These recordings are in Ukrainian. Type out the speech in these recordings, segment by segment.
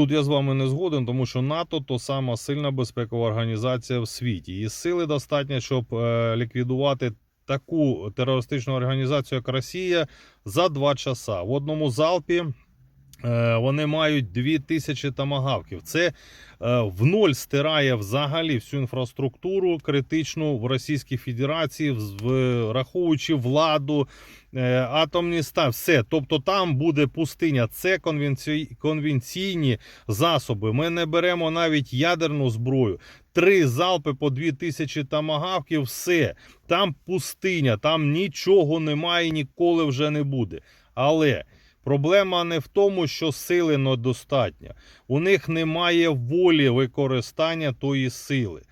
Тут я з вами не згоден, тому що НАТО то сама сильна безпекова організація в світі. Її сили достатньо, щоб е, ліквідувати таку терористичну організацію, як Росія, за два часа. В одному залпі вони мають 2000 тамагавків. Це е, в ноль стирає взагалі всю інфраструктуру критичну в Російській Федерації, враховуючи владу, е, атомні ста, все. Тобто там буде пустиня. Це конвенційні засоби. Ми не беремо навіть ядерну зброю. Три залпи по 2000 тамагавків, все. Там пустиня, там нічого немає, ніколи вже не буде. Але проблема не в тому, що сили недостатньо. У них немає волі використання тої сили.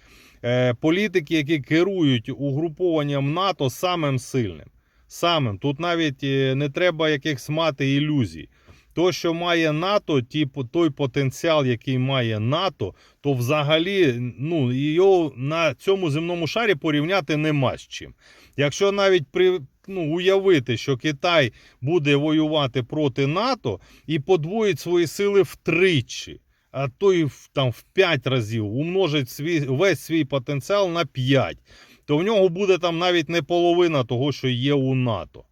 Е, політики, які керують угрупованням НАТО самим сильним. Самим тут навіть е, не треба якихось мати ілюзій. То, що має НАТО, ті, той потенціал, який має НАТО, то взагалі ну, його на цьому земному шарі порівняти нема з чим. Якщо навіть при, ну, уявити, що Китай буде воювати проти НАТО і подвоїть свої сили втричі, а то й там, в 5 разів умножить свій, весь свій потенціал на 5, то в нього буде там навіть не половина того, що є у НАТО.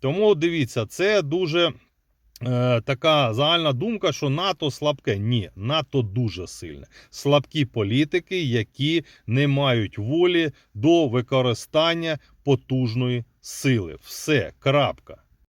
Тому дивіться, це дуже е, така загальна думка, що НАТО слабке. Ні, НАТО дуже сильне. Слабкі політики, які не мають волі до використання потужної сили. Все, крапка.